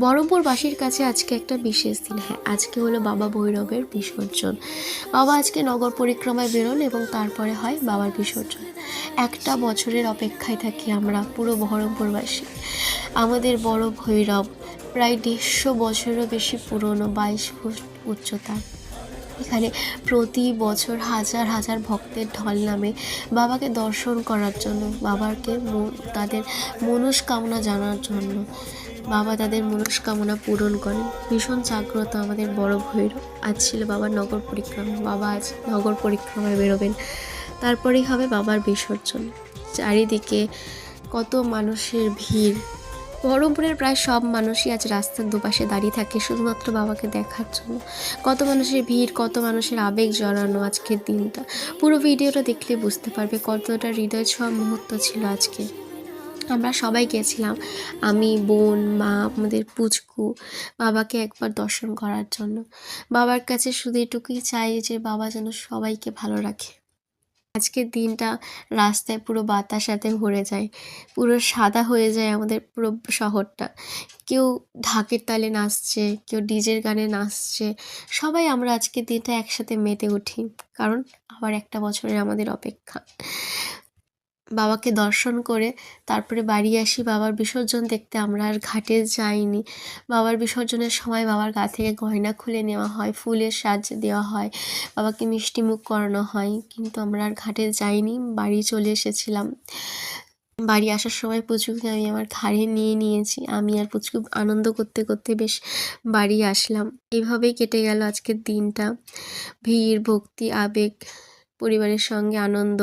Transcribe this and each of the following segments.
বহরমপুরবাসীর কাছে আজকে একটা বিশেষ দিন। হ্যাঁ আজকে হলো বাবা ভৈরবের বিসর্জন। বাবা আজকে নগর পরিক্রমায় বেরোন এবং তারপরে হয় বাবার বিসর্জন। একটা বছরের অপেক্ষায় থাকি আমরা পুরো বহরমপুরবাসী। আমাদের বড় ভৈরব প্রায় দেড়শো বছরেরও বেশি পুরনো, বাইশ ফুট উচ্চতা। এখানে প্রতি বছর হাজার হাজার ভক্তের ঢল নামে বাবাকে দর্শন করার জন্য, বাবাকে তাদের মনস্কামনা জানার জন্য। বাবা তাদের মনস্কামনা পূরণ করেন। ভীষণ জাগ্রত আমাদের বড় ভৈরব আজ ছিল বাবার নগর পরিক্রমা। বাবা আজ নগর পরিক্রমায় বেরোবেন। তারপরেই হবে বাবার বিসর্জন। চারিদিকে কত মানুষের ভিড়। বহরমপুরের প্রায় সব মানুষই আজ রাস্তার দুপাশে দাঁড়িয়ে থাকে, শুধুমাত্র বাবাকে দেখার জন্য। কত মানুষের ভিড়, কত মানুষের আবেগ জড়ানো আজকের দিনটা। পুরো ভিডিওটা দেখলে বুঝতে পারবে কতটা হৃদয় ছোঁয়া মুহূর্ত ছিল আজকে আমরা সবাই গেছিলাম। আমি, বোন, মা, আমাদের পুচকু, বাবাকে একবার দর্শন করার জন্য। বাবার কাছে শুধু এটুকুই চাই যে বাবা যেন সবাইকে ভালো রাখে। আজকের দিনটা রাস্তায় পুরো বাতাসাতে ভরে যায়। পুরো সাদা হয়ে যায় আমাদের পুরো শহরটা। কেউ ঢাকের তালে নাচছে, কেউ ডিজের গানে নাচছে। সবাই আমরা আজকের দিনটা একসাথে মেতে উঠি। কারণ আবার একটা বছরের আমাদের অপেক্ষা। বাবাকে দর্শন করে তারপরে বাড়ি আসি। বাবার বিসর্জন দেখতে আমরা আর ঘাটে যাইনি। বাবার বিসর্জনের সময় বাবার গা থেকে গয়না খুলে নেওয়া হয়, ফুলের সাহায্যে দেওয়া হয়, বাবাকে মিষ্টি মুখ করানো হয়। কিন্তু আমরা আর ঘাটে যাইনি, বাড়ি চলে এসেছিলাম। বাড়ি আসার সময় পুচকুকে আমি আমার ঘাড়ে নিয়ে নিয়েছি। আমি আর পুচকু আনন্দ করতে করতে বেশ বাড়ি আসলাম। এইভাবেই কেটে গেল আজকের দিনটা। ভিড়, ভক্তি, আবেগ পরিবারের সঙ্গে আনন্দ,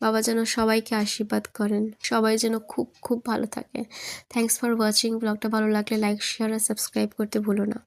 বাবা যেন সবাইকে আশীর্বাদ করেন। সবাই যেন খুব খুব ভালো থাকে। থ্যাংকস ফর ওয়াচিং ব্লগটা ভালো লাগলে লাইক শেয়ার আর সাবস্ক্রাইব করতে ভুলো না।